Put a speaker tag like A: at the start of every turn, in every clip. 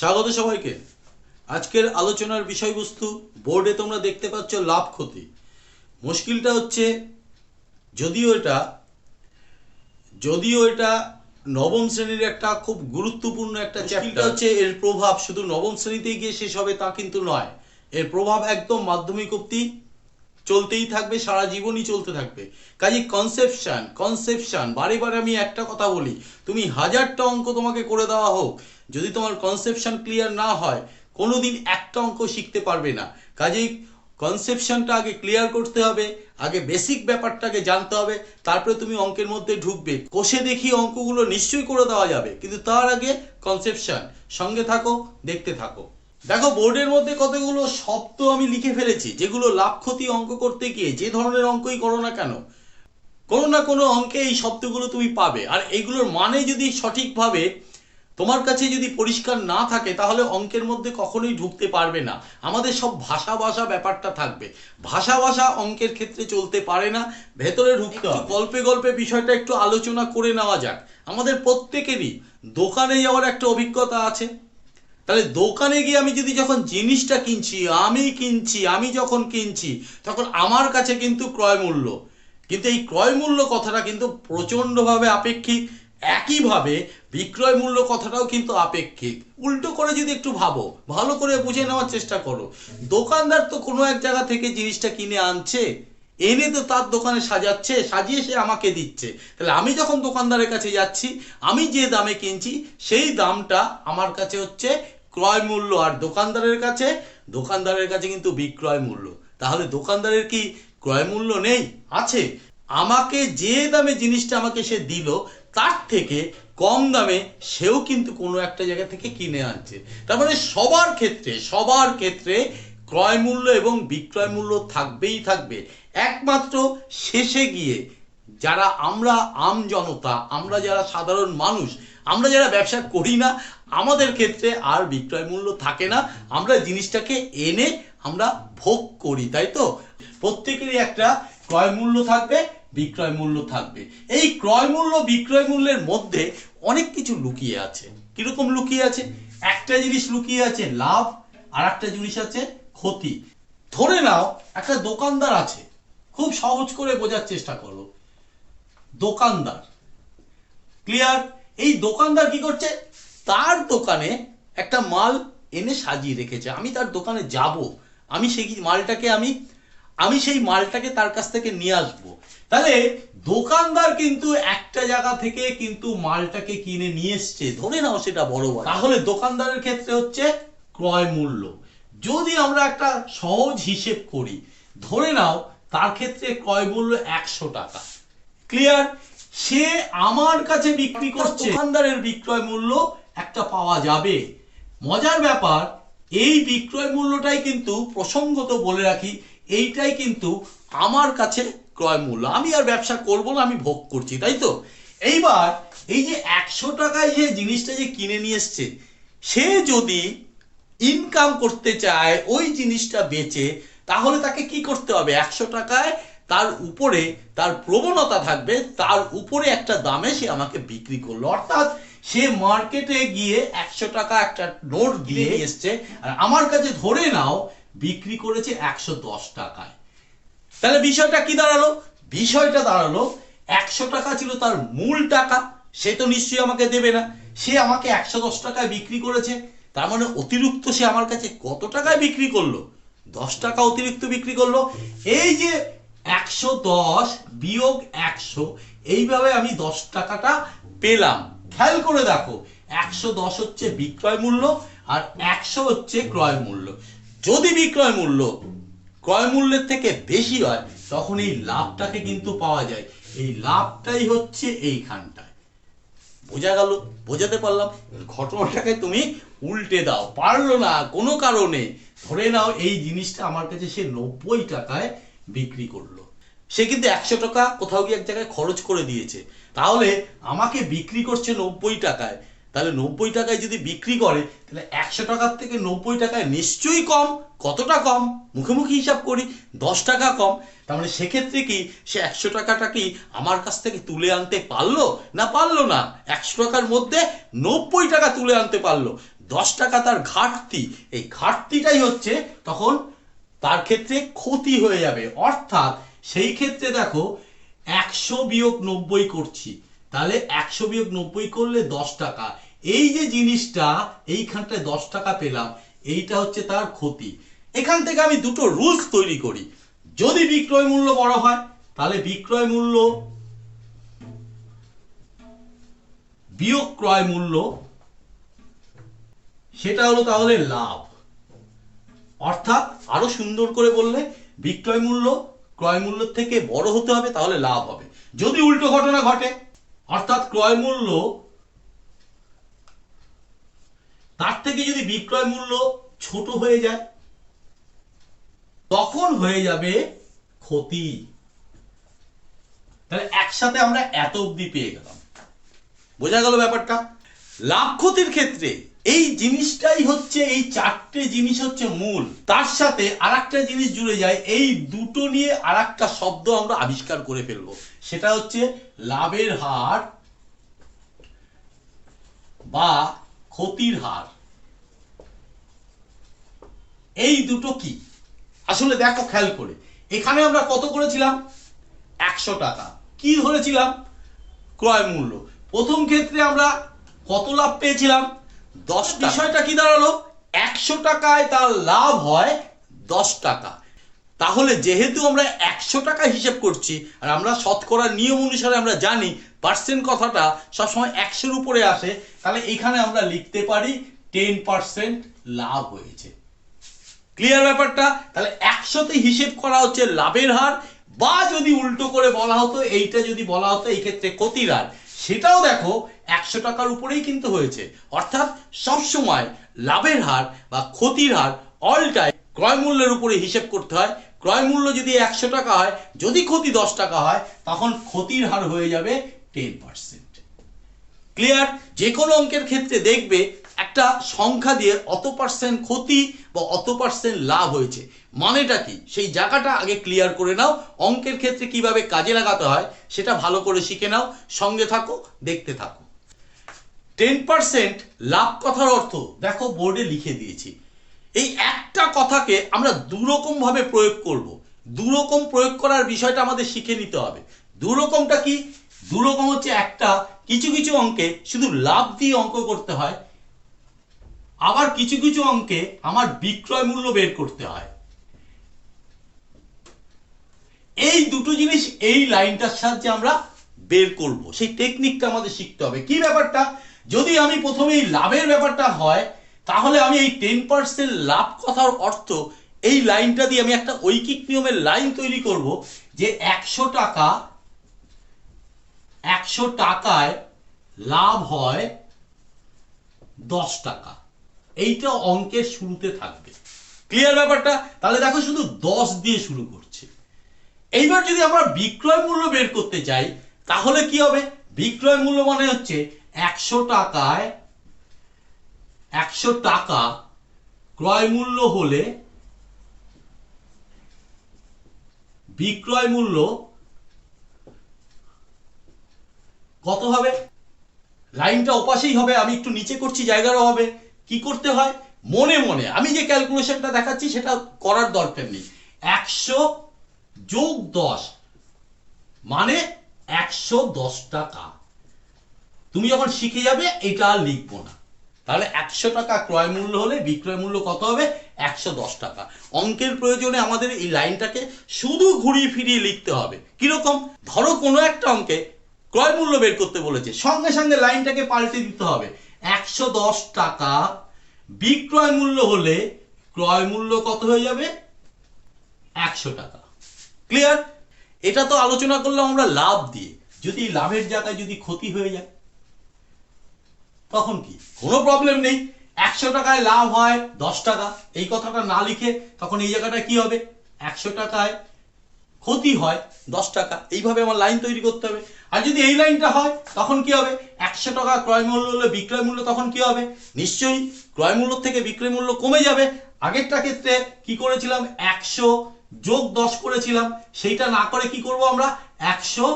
A: স্বাগত সবাইকে। আজকের আলোচনার বিষয়বস্তু বোর্ডে তোমরা দেখতে পাচ্ছ লাভ ক্ষতি। মুশকিলটা হচ্ছে যদিও এটা যদিও এটা নবম শ্রেণির একটা খুব গুরুত্বপূর্ণ একটা চ্যাপ্টার হচ্ছে এর প্রভাব শুধু নবম শ্রেণীতেই গিয়ে শেষ হবে তা কিন্তু নয়। এর প্রভাব একদম মাধ্যমিক অব্দি চলতেই থাকবে সারা জীবনই চলতে থাকবে। কাজে কনসেপশন কনসেপশন বারে বারে আমি একটা কথা বলি তুমি হাজারটা অঙ্ক তোমাকে করে দেওয়া হোক যদি তোমার কনসেপশন ক্লিয়ার না হয়, কোনোদিন একটা অঙ্ক শিখতে পারবে না। কাজেই কনসেপশনটা আগে ক্লিয়ার করতে হবে, আগে বেসিক ব্যাপারটাকে জানতে হবে, তারপরে তুমি অঙ্কের মধ্যে ঢুকবে। কষে দেখি অঙ্কগুলো নিশ্চয়ই করে দেওয়া যাবে, কিন্তু তার আগে কনসেপশন সঙ্গে থাকো, দেখতে থাকো। দেখো, বোর্ডের মধ্যে কতগুলো শব্দ আমি লিখে ফেলেছি, যেগুলো লাভ ক্ষতি অঙ্ক করতে গিয়ে যে ধরনের অঙ্কই করো না কেন, কোনো না কোনো অঙ্কে এই শব্দগুলো তুমি পাবে। আর এইগুলোর মানে যদি সঠিকভাবে তোমার কাছে যদি পরিষ্কার না থাকে তাহলে অঙ্কের মধ্যে কখনোই ঢুকতে পারবে না। আমাদের সব ভাষা ভাষা ব্যাপারটা থাকবে। ভাষা ভাষা অঙ্কের ক্ষেত্রে চলতে পারে না। ভেতরে ঢুকতে গল্পে গল্পে বিষয়টা একটু আলোচনা করে নেওয়া যাক। আমাদের প্রত্যেকেরই দোকানে যাওয়ার একটা অভিজ্ঞতা আছে। তাহলে দোকানে গিয়ে আমি যদি যখন জিনিসটা কিনছি আমি কিনছি আমি যখন কিনছি তখন আমার কাছে কিন্তু ক্রয় মূল্য। কিন্তু এই ক্রয় মূল্য কথাটা কিন্তু প্রচণ্ডভাবে আপেক্ষিক। একইভাবে বিক্রয় মূল্য কথাটাও কিন্তু আপেক্ষিক। উল্টো করে যদি একটু ভাবো, ভালো করে বুঝে নেওয়ার চেষ্টা করো। দোকানদার তো কোনো এক জায়গা থেকে জিনিসটা কিনে আনছে, এনে তো তার দোকানে সাজাচ্ছে, সাজিয়ে সে আমাকে দিচ্ছে। তাহলে আমি যখন দোকানদারের কাছে যাচ্ছি, আমি যে দামে কিনছি, সেই দামটা আমার কাছে হচ্ছে ক্রয় মূল্য। আর দোকানদারের কাছে দোকানদারের কাছে কিন্তু বিক্রয় মূল্য। তাহলে দোকানদারের কি ক্রয় মূল্য নেই? আছে। আমাকে যে দামে জিনিসটা আমাকে সে দিল, তার থেকে কম দামে সেও কিন্তু কোনো একটা জায়গা থেকে কিনে আনছে। তার মানে সবার ক্ষেত্রে সবার ক্ষেত্রে ক্রয় মূল্য এবং বিক্রয় মূল্য থাকবেই থাকবে। একমাত্র শেষে গিয়ে যারা আমরা আম জনতা, আমরা যারা সাধারণ মানুষ, আমরা যারা ব্যবসা করি না, আমাদের ক্ষেত্রে আর বিক্রয় মূল্য থাকে না। আমরা জিনিসটাকে এনে আমরা ভোগ করি, তাই তো? প্রত্যেকেরই একটা ক্রয় মূল্য থাকবে বিক্রয় মূল্য থাকবে। এই ক্রয় মূল্য বিক্রয় মূল্যের মধ্যে অনেক কিছু লুকিয়ে আছে। কীরকম লুকিয়ে আছে? একটা জিনিস লুকিয়ে আছে লাভ, আর একটা জিনিস আছে ক্ষতি। ধরে নাও, একটা দোকানদার আছে। খুব সহজ করে বোঝার চেষ্টা করো। দোকানদার। ক্লিয়ার? এই দোকানদার কি করছে? তার দোকানে একটা মাল এনে সাজিয়ে রেখেছে। আমি তার দোকানে যাব। আমি সেই মালটাকে আমি আমি সেই মালটাকে তার কাছ থেকে নিয়ে আসব। তাহলে দোকানদার কিন্তু একটা জায়গা থেকে কিন্তু মালটাকে কিনে নিয়ে এসছে। ধরে নাও সেটা বড় বড়। তাহলে দোকানদারের ক্ষেত্রে হচ্ছে ক্রয় মূল্য। যদি আমরা একটা সহজ হিসেব করি ধরে নাও তার ক্ষেত্রে ক্রয় মূল্য একশো টাকা। ক্লিয়ার সে আমার কাছে বিক্রি করছে। দোকানদারের বিক্রয় মূল্য একটা পাওয়া যাবে। মজার ব্যাপার এই বিক্রয় মূল্যটাই কিন্তু প্রসঙ্গত বলে রাখি এইটাই কিন্তু আমার কাছে ক্রয় মূল্য। আমি আর ব্যবসা করব না আমি ভোগ করছি তাই তো? এইবার এই যে একশো টাকায় যে জিনিসটা যে কিনে নিয়ে এসছে সে যদি ইনকাম করতে চায় ওই জিনিসটা বেচে তাহলে তাকে কি করতে হবে? একশো টাকায় তার উপরে তার প্রবণতা থাকবে তার উপরে একটা দামে সে আমাকে বিক্রি করল। অর্থাৎ সে মার্কেটে গিয়ে একশো টাকা একটা নোট দিয়ে এসছে আর আমার কাছে ধরে নাও বিক্রি করেছে একশো দশ টাকায়। তাহলে বিষয়টা কি দাঁড়াল? বিষয়টা দাঁড়াল, একশো টাকা ছিল তার মূল টাকা, সে তো নিশ্চয়ই আমাকে দেবে না। সে আমাকে একশো দশ টাকায় বিক্রি করেছে, তার মানে অতিরিক্ত সে আমার কাছে কত টাকায় বিক্রি করল? দশ টাকা অতিরিক্ত বিক্রি করল। এই যে একশো দশ বিয়োগ একশো, এইভাবে আমি দশ টাকাটা পেলাম। খেয়াল করে দেখো, একশো দশ হচ্ছে বিক্রয় মূল্য আর একশো হচ্ছে ক্রয় মূল্য। যদি বিক্রয় মূল্য ক্রয় মূল্যের থেকে বেশি হয়, তখন এই লাভটাকে কিন্তু পাওয়া যায়। এই লাভটাই হচ্ছে এইখানটায়। বোঝা গেল? বোঝাতে পারলাম? ঘটনাটাকে তুমি উল্টে দাও। পারল না কোনো কারণে। ধরে নাও, এই জিনিসটা আমার কাছে সে নব্বই টাকায় বিক্রি করল। সে কিন্তু একশো টাকা কোথাও গিয়ে এক জায়গায় খরচ করে দিয়েছে। তাহলে আমাকে বিক্রি করছে নব্বই টাকায়। তাহলে নব্বই টাকায় যদি বিক্রি করে, তাহলে একশো টাকার থেকে নব্বই টাকায় নিশ্চয়ই কম। কতটা কম? মুখোমুখি হিসাব করি, দশ টাকা কম। তার মানে সেক্ষেত্রে কি, সে একশো টাকাটা কি আমার কাছ থেকে তুলে আনতে পারল না পারল না? একশো টাকার মধ্যে নব্বই টাকা তুলে আনতে পারল। দশ টাকা তার ঘাটতি। এই ঘাটতিটাই হচ্ছে তখন তার ক্ষেত্রে ক্ষতি হয়ে যাবে। অর্থাৎ সেই ক্ষেত্রে দেখো, একশো বিয়োগ নব্বই করছি। তাহলে একশো বিয়োগ নব্বই করলে দশ টাকা। এই যে জিনিসটা, এইখানটায় দশ টাকা পেলাম, এইটা হচ্ছে তার ক্ষতি। এখান থেকে আমি দুটো রুলস তৈরি করি। যদি বিক্রয় মূল্য বড় হয়, তাহলে বিক্রয় মূল্য, বিয়োগ ক্রয় মূল্য, সেটা হলো তাহলে লাভ। অর্থাৎ আরও সুন্দর করে বললে, বিক্রয় মূল্য, ক্রয় মূল্য থেকে বড় হতে হবে, তাহলে লাভ হবে। যদি উল্টো ঘটনা ঘটে অর্থাৎ ক্রয় মূল্য, তার থেকে যদি বিক্রয় মূল্য ছোট হয়ে যায়, তখন হয়ে যাবে ক্ষতি। তাহলে একসাথে আমরা এত অব্দি পেয়ে গেলাম। বোঝা গেল ব্যাপারটা? লাভ ক্ষতির ক্ষেত্রে এই জিনিসটাই হচ্ছে, এই চারটে জিনিস হচ্ছে মূল। তার সাথে আর জিনিস জুড়ে যায়, এই দুটো নিয়ে আর শব্দ আমরা আবিষ্কার করে ফেলব। সেটা হচ্ছে লাভের হার বা ক্ষতির হার। এই দুটো কি? আসলে দেখো খেয়াল করে। এখানে আমরা কত করেছিলাম? একশো টাকা। কি ধরেছিলাম? ক্রয় মূল্য। প্রথম ক্ষেত্রে আমরা কত লাভ পেয়েছিলাম? দশ বিষয়টা কি দাঁড়াল? একশো টাকায় তার লাভ হয় দশ টাকা। তাহলে যেহেতু আমরা একশো টাকা হিসেব করছি, আর আমরা শতকরার নিয়ম অনুসারে আমরা জানি পার্সেন্ট কথাটা সবসময় একশোর উপরে আসে, তাহলে এখানে আমরা লিখতে পারি টেন পার্সেন্ট লাভ হয়েছে। ক্লিয়ার ব্যাপারটা? তাহলে একশোতে হিসেব করা হচ্ছে লাভের হার, বা যদি উল্টো করে বলা হতো, এইটা যদি বলা হতো, এই ক্ষেত্রে ক্ষতির হার। সেটাও দেখো একশো টাকার উপরেই কিন্তু হয়েছে। অর্থাৎ সবসময় লাভের হার বা ক্ষতির হার অল টাইম ক্রয় মূল্যের উপরে হিসেব করতে হয়। ক্রয় মূল্য যদি একশো টাকা হয়, যদি ক্ষতি দশ টাকা হয়, তখন ক্ষতির হার হয়ে যাবে টেন পার্সেন্ট ক্লিয়ার যে কোনো অঙ্কের ক্ষেত্রে দেখবে একটা সংখ্যা দিয়ে অত পার্সেন্ট ক্ষতি বা অত পার্সেন্ট লাভ হয়েছে। মানেটা কি? সেই জায়গাটা আগে ক্লিয়ার করে নাও। অঙ্কের ক্ষেত্রে কীভাবে কাজে লাগাতে হয়, সেটা ভালো করে শিখে নাও। সঙ্গে থাকো, দেখতে থাকো। টেন পার্সেন্ট লাভ কথার অর্থ, দেখো বোর্ডে লিখে দিয়েছি। এই একটা কথাকে আমরা দুরকম ভাবে প্রয়োগ করব। দুরকম প্রয়োগ করার বিষয়টা আমাদের শিখে নিতে হবে। দুরকমটা কি? দুরকম হচ্ছে একটা, কিছু কিছু অঙ্কে শুধু লাভ দিয়ে অঙ্ক করতে হয়। আবার কিছু কিছু অঙ্কে আমার বিক্রয় মূল্য বের করতে হয়। এই দুটো জিনিস এই লাইনটার সাহায্যে আমরা বের করব। সেই টেকনিকটা আমাদের শিখতে হবে। কি ব্যাপারটা? যদি আমি প্রথমে লাভের ব্যাপারটা হয়, তাহলে আমি এই টেন পার্সেন্ট লাভ কথার অর্থ এই লাইনটা দিয়ে আমি একটা ঐকিক নিয়মের লাইন তৈরি করব যে একশো টাকা, একশো টাকায় লাভ হয় দশ টাকা। এইটা অঙ্কের শুরুতে থাকবে। ক্লিয়ার ব্যাপারটা? তাহলে দেখো শুধু দশ দিয়ে শুরু করছে। এইবার যদি আমরা বিক্রয় মূল্য বের করতে চাই তাহলে কি হবে? বিক্রয় মূল্য মানে হচ্ছে একশো টাকায়, একশো টাকা ক্রয় মূল্য হলে বিক্রয় মূল্য কত হবে? লাইনটা ওপাশেই হবে, আমি একটু নিচে করছি জায়গারও হবে কি করতে হয়? মনে মনে, আমি যে ক্যালকুলেশনটা দেখাচ্ছি, সেটা করার দরকার নেই। একশো যোগ দশ মানে একশো দশ টাকা। তুমি যখন শিখে যাবে, এটা আর লিখব না। তাহলে একশো টাকা ক্রয় মূল্য হলে বিক্রয় মূল্য কত হবে? একশো দশ টাকা। অঙ্কের প্রয়োজনে আমাদের এই লাইনটাকে শুধু ঘুরিয়ে ফিরিয়ে লিখতে হবে। কীরকম? ধরো কোনো একটা অঙ্কে ক্রয় মূল্য বের করতে বলেছে, সঙ্গে সঙ্গে লাইনটাকে পাল্টে দিতে হবে। একশো দশ টাকা বিক্রয় মূল্য হলে ক্রয় মূল্য কত হয়ে যাবে? একশো টাকা। ক্লিয়ার এটা তো আলোচনা করলাম আমরা লাভ দিয়ে। যদি লাভের জায়গায় যদি ক্ষতি হয়ে যায়, তখন কি? কোনো প্রবলেম নেই। একশো টাকায় লাভ হয়, দশ টাকা। এই কথাটা না লিখে তখন এই জায়গাটা কি হবে? একশো টাকায় ক্ষতি হয়, দশ টাকা। এইভাবে আমার লাইন তৈরি করতে হবে। আর যদি এই লাইনটা হয়, তখন কি হবে? একশো টাকা ক্রয় মূল্য হলে বিক্রয় মূল্য তখন কি হবে? নিশ্চয়ই ক্রয় মূল্য থেকে বিক্রয় মূল্য কমে যাবে। আগেরটা ক্ষেত্রে কি করেছিলাম? একশো যোগ দশ করেছিলাম সেইটা না করে কি করব আমরা? একশো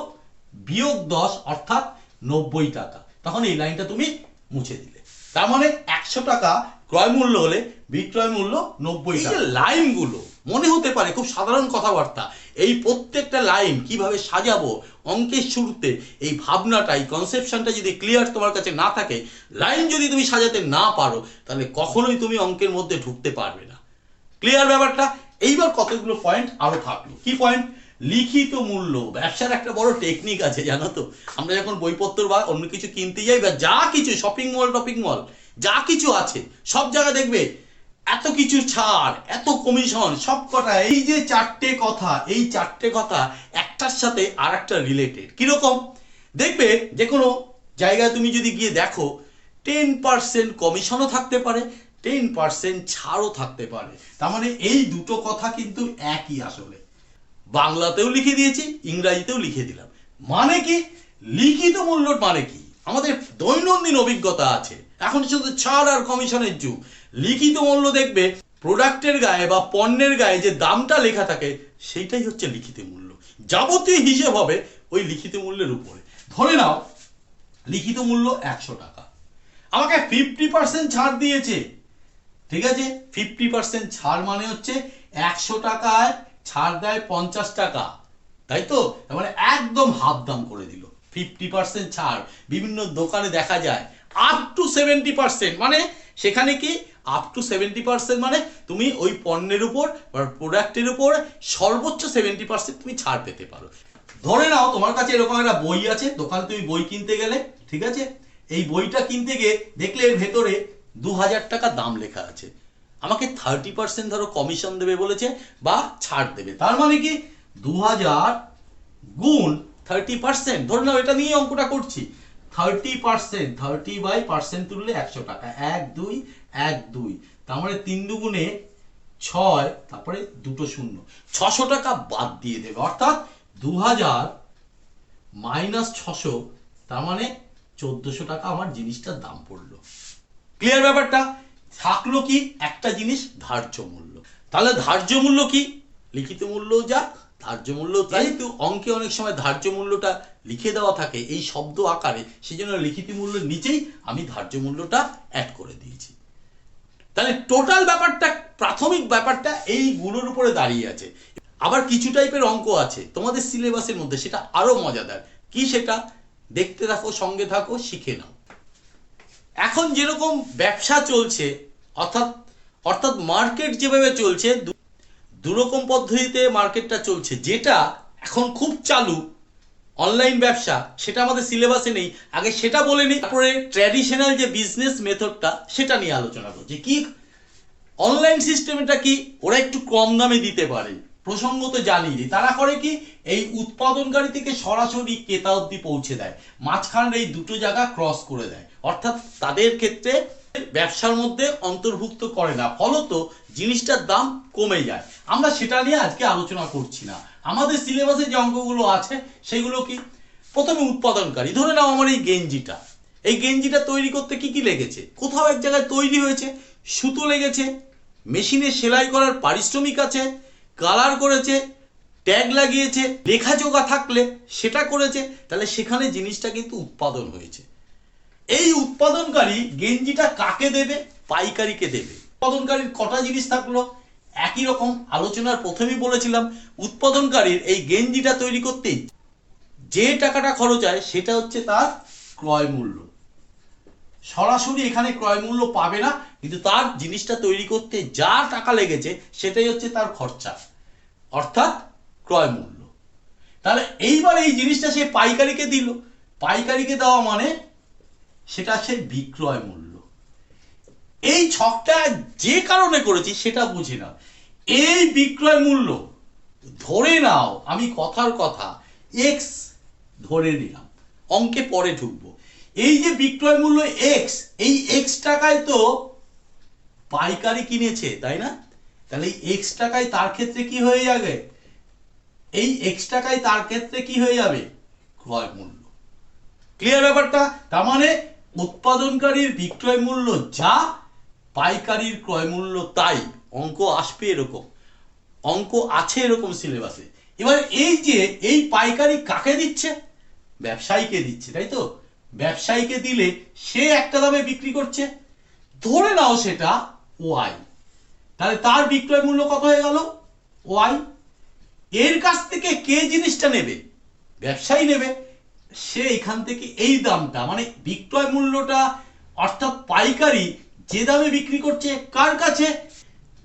A: বিয়োগ দশ অর্থাৎ নব্বই টাকা। তখন এই লাইনটা তুমি মুছে দিলে। তার মানে একশো টাকা ক্রয় মূল্য হলে বিক্রয় মূল্য নব্বই টাকা। লাইনগুলো মনে হতে পারে খুব সাধারণ কথাবার্তা এই প্রত্যেকটা লাইন কীভাবে সাজাবো অঙ্কের শুরুতে এই ভাবনাটা এই কনসেপশনটা যদি ক্লিয়ার তোমার কাছে না থাকে লাইন যদি তুমি সাজাতে না পারো তাহলে কখনোই তুমি অঙ্কের মধ্যে ঢুকতে পারবে না। ক্লিয়ার ব্যাপারটা? এইবার কতগুলো পয়েন্ট আরও থাকল। কি পয়েন্ট লিখিত মূল্য। ব্যবসার একটা বড় টেকনিক আছে, জানো তো? আমরা যখন বইপত্র বা অন্য কিছু কিনতে যাই বা যা কিছু শপিং মল টপিং মল যা কিছু আছে, সব জায়গায় দেখবে, এত কিছু ছাড়, এত কমিশন সব কটা। এই যে চারটে কথা, এই চারটে কথা একটার সাথে আর একটা রিলেটেড কীরকম? দেখবে যে কোনো জায়গায় তুমি যদি গিয়ে দেখো টেন পার্সেন্ট কমিশনও থাকতে পারে টেন পার্সেন্ট ছাড়ও থাকতে পারে। তার মানে এই দুটো কথা কিন্তু একই আসলে। বাংলাতেও লিখে দিয়েছি, ইংরাজিতেও লিখে দিলাম। মানে কি? লিখিত মূল্য মানে কি? আমাদের দৈনন্দিন অভিজ্ঞতা আছে। এখন শুধু ছাড় আর কমিশনের যুগ। লিখিত মূল্য দেখবে, প্রোডাক্টের গায়ে বা পণ্যের গায়ে যে দামটা লেখা থাকে, সেইটাই হচ্ছে লিখিত মূল্য। যাবতীয় হিসেব হবে ওই লিখিত মূল্যের উপরে। ধরে নাও, লিখিত মূল্য একশো টাকা। আমাকে ফিফটি পার্সেন্ট ছাড় দিয়েছে। ঠিক আছে? ফিফটি পার্সেন্ট ছাড় মানে হচ্ছে একশো টাকায় ছাড় দেয় পঞ্চাশ টাকা। তাই তো? মানে একদম হাফ দাম করে দিল। ফিফটি পার্সেন্ট ছাড়। বিভিন্ন দোকানে দেখা যায় আপ টু সেভেন্টি পার্সেন্ট মানে সেখানে কি? আপ টু সেভেন্টি পার্সেন্ট মানে তুমি ওই পণ্যের উপর বা প্রোডাক্টের উপর সর্বোচ্চ সেভেন্টি পার্সেন্ট তুমি ছাড় পেতে পারো। ধরে নাও, তোমার কাছে এরকম একটা বই আছে। দোকানে তুমি বই কিনতে গেলে, ঠিক আছে? এই বইটা কিনতে গিয়ে দেখলে এর ভেতরে দু হাজার টাকা দাম লেখা আছে। আমাকে থার্টি পার্সেন্ট ধরো কমিশন দেবে বলেছে বা ছাড় দেবে। তার মানে কি? দু হাজার গুণ থার্টি পার্সেন্ট ধরে নাও, এটা নিয়ে অঙ্কটা করছি। Thirty percent thirty by percent তুললে একশো টাকা। এক, দুই এক, দুই। তার মানে তিন দুগুণে ছয়, তারপরে দুটো শূন্য। ছশো টাকা বাদ দিয়ে দেবে। অর্থাৎ দু হাজার মাইনাস ছশো, তার মানে চোদ্দশো টাকা আমার জিনিসটার দাম পড়ল। ক্লিয়ার ব্যাপারটা? থাকল কি একটা জিনিস ধার্য মূল্য। তাহলে ধার্য মূল্য কি? লিখিত মূল্য যা ধার্য মূল্য তাই। তো অঙ্কে অনেক সময় ধার্য মূল্যটা লিখে দেওয়া থাকে এই শব্দ আকারে সেই জন্য লিখিত মূল্যের নিচেই আমি ধার্য মূল্যটা অ্যাড করে দিয়েছি। তাহলে টোটাল ব্যাপারটা প্রাথমিক ব্যাপারটা এইগুলোর উপরে দাঁড়িয়ে আছে। আবার কিছু টাইপের অঙ্ক আছে তোমাদের সিলেবাসের মধ্যে সেটা আরও মজাদার। কি সেটা? দেখতে থাকো সঙ্গে থাকো শিখে নাও। এখন যেরকম ব্যবসা চলছে, অর্থাৎ অর্থাৎ মার্কেট যেভাবে চলছে দুরকম পদ্ধতিতে মার্কেটটা চলছে, যেটা এখন খুব চালু অনলাইন ব্যবসা, সেটা আমাদের সিলেবাসে নেই। আগে সেটা বলে নিই তারপরে ট্র্যাডিশনাল যে বিজনেস মেথডটা সেটা নিয়ে আলোচনা করছি। কি অনলাইন সিস্টেমটা কি, ওরা একটু কম দামে দিতে পারে প্রসঙ্গ তো জানিয়ে তারা করে কি এই উৎপাদনকারী থেকে সরাসরি ক্রেতা অব্দি পৌঁছে দেয়। মাঝখানের এই দুটো জায়গা ক্রস করে দেয়। অর্থাৎ তাদের ক্ষেত্রে ব্যবসার মধ্যে অন্তর্ভুক্ত করে না। ফলত জিনিসটার দাম কমে যায়। আমরা সেটা নিয়ে আজকে আলোচনা করছি না। আমাদের সিলেবাসে যে অঙ্কগুলো আছে, সেগুলো কি? প্রথমে উৎপাদনকারী। ধরে নাও আমার এই গেঞ্জিটা। এই গেঞ্জিটা তৈরি করতে কি কি লেগেছে? কোথাও এক জায়গায় তৈরি হয়েছে, সুতো লেগেছে, মেশিনে সেলাই করার পারিশ্রমিক আছে, কালার করেছে ট্যাগ লাগিয়েছে, লেখাজোগা থাকলে সেটা করেছে, তাহলে সেখানে জিনিসটা কিন্তু উৎপাদন হয়েছে। এই উৎপাদনকারী গেঞ্জিটা কাকে দেবে? পাইকারিকে দেবে। উৎপাদনকারীর কটা জিনিস থাকল? একই রকম আলোচনার প্রথমেই বলেছিলাম, উৎপাদনকারীর এই গেঞ্জিটা তৈরি করতে যে টাকাটা খরচ হয়, সেটা হচ্ছে তার ক্রয় মূল্য। সরাসরি এখানে ক্রয় মূল্য পাবে না, কিন্তু তার জিনিসটা তৈরি করতে যা টাকা লেগেছে, সেটাই হচ্ছে তার খরচা। অর্থাৎ ক্রয় মূল্য। তাহলে এইবার এই জিনিসটা সে পাইকারিকে দিল। পাইকারিকে দেওয়া মানে সেটা সে বিক্রয় মূল্য। এই ছকটা যে কারণে করেছি সেটা বুঝে নাও এই বিক্রয় মূল্য ধরে নাও, আমি কথার কথা এক্স ধরে নিলাম, অঙ্কে পরে ঢুকবো। এই যে বিক্রয় মূল্য এক্স এই এক্স টাকায় তো পাইকারি কিনেছে, তাই না? তাহলে এই এক্স টাকায় তার ক্ষেত্রে কি হয়ে যাবে? এই এক্স তার ক্ষেত্রে কি হয়ে যাবে? ক্রয় মূল্য। ক্লিয়ার ব্যাপারটা? তার মানে উৎপাদনকারীর বিক্রয় মূল্য যা পাইকারির ক্রয় মূল্য তাই। অঙ্ক আসবে এরকম। অঙ্ক আছে এরকম সিলেবাসে এবার এই যে, এই পাইকারি কাকে দিচ্ছে? ব্যবসায়ীকে দিচ্ছে, তাই তো? ব্যবসায়ীকে দিলে সে একটা দামে বিক্রি করছে। ধরে নাও সেটা ওয়াই তাহলে তার বিক্রয় মূল্য কত হয়ে গেল? ওয়াই এর কাছ থেকে কে জিনিসটা নেবে? ব্যবসায়ী নেবে। সে এখান থেকে এই দামটা মানে বিক্রয় মূল্যটা, অর্থাৎ পাইকারি, যে দামে বিক্রি করছে, কার কাছে?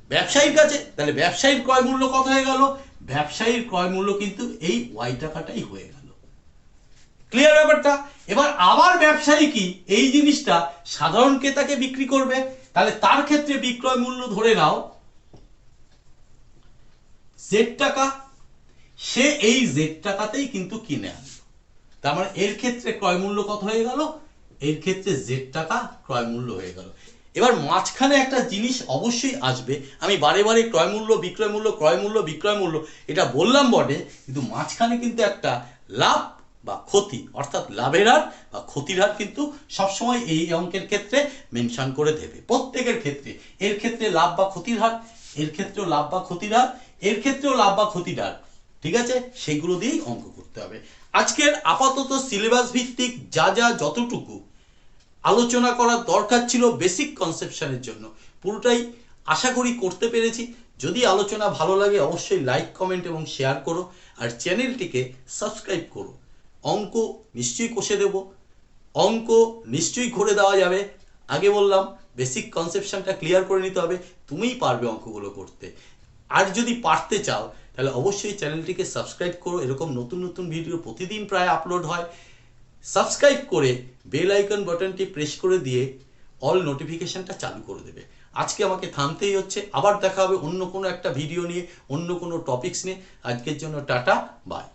A: ব্যবসায়ীর কাছে। তাহলে ব্যবসায়ীর ক্রয় মূল্য কত হয়ে গেল? ব্যবসায়ীর ক্রয় মূল্য কিন্তু এই ওয়াই টাকাটাই হয়ে গেল। ক্লিয়ার ব্যাপারটা? এবার আবার ব্যবসায়ী কি? এই জিনিসটা সাধারণ ক্রেতাকে বিক্রি করবে? তাহলে তার ক্ষেত্রে বিক্রয় মূল্য ধরে নাও। জেড টাকা সে এই জেড টাকাতেই কিন্তু কিনে আনলো। তার মানে এর ক্ষেত্রে ক্রয় মূল্য কত হয়ে গেল? এর ক্ষেত্রে জেড টাকা ক্রয় মূল্য হয়ে গেল। এবার মাঝখানে একটা জিনিস অবশ্যই আসবে। আমি বারে বারে ক্রয় মূল্য, বিক্রয় মূল্য, ক্রয় মূল্য, বিক্রয় মূল্য এটা বললাম বটে, কিন্তু মাঝখানে কিন্তু একটা লাভ বা ক্ষতি, অর্থাৎ লাভের হার বা ক্ষতির হার কিন্তু সবসময় এই অঙ্কের ক্ষেত্রে মেনশন করে দেবে। প্রত্যেকের ক্ষেত্রে, এর ক্ষেত্রে লাভ বা ক্ষতির হার, এর ক্ষেত্রেও লাভ বা ক্ষতির হার, এর ক্ষেত্রেও লাভ বা ক্ষতির হার। ঠিক আছে? সেগুলো দিয়েই অঙ্ক করতে হবে। আজকের আপাতত সিলেবাস ভিত্তিক যা যা যতটুকু আলোচনা করার দরকার ছিল বেসিক কনসেপশনের জন্য, পুরোটাই আশা করি করতে পেরেছি। যদি আলোচনা ভালো লাগে, অবশ্যই লাইক কমেন্ট এবং শেয়ার করো আর চ্যানেলটিকে সাবস্ক্রাইব করো। অঙ্ক নিশ্চয়ই কষে দেব। অঙ্ক নিশ্চয়ই করে দেওয়া যাবে। আগে বললাম বেসিক কনসেপশনটা ক্লিয়ার করে নিতে হবে। তুমিই পারবে অঙ্কগুলো করতে। আর যদি পারতে চাও তাহলে অবশ্যই চ্যানেলটিকে সাবস্ক্রাইব করো। এরকম নতুন নতুন ভিডিও প্রতিদিন প্রায় আপলোড হয়। সাবস্ক্রাইব করে বেল আইকন বাটনটি প্রেস করে দিয়ে অল নোটিফিকেশনটা চালু করে দেবে। আজকে আমাকে থামতেই হচ্ছে। আবার দেখা হবে অন্য কোনো একটা ভিডিও নিয়ে, অন্য কোনো টপিকস নিয়ে। আজকের জন্য টাটা বাই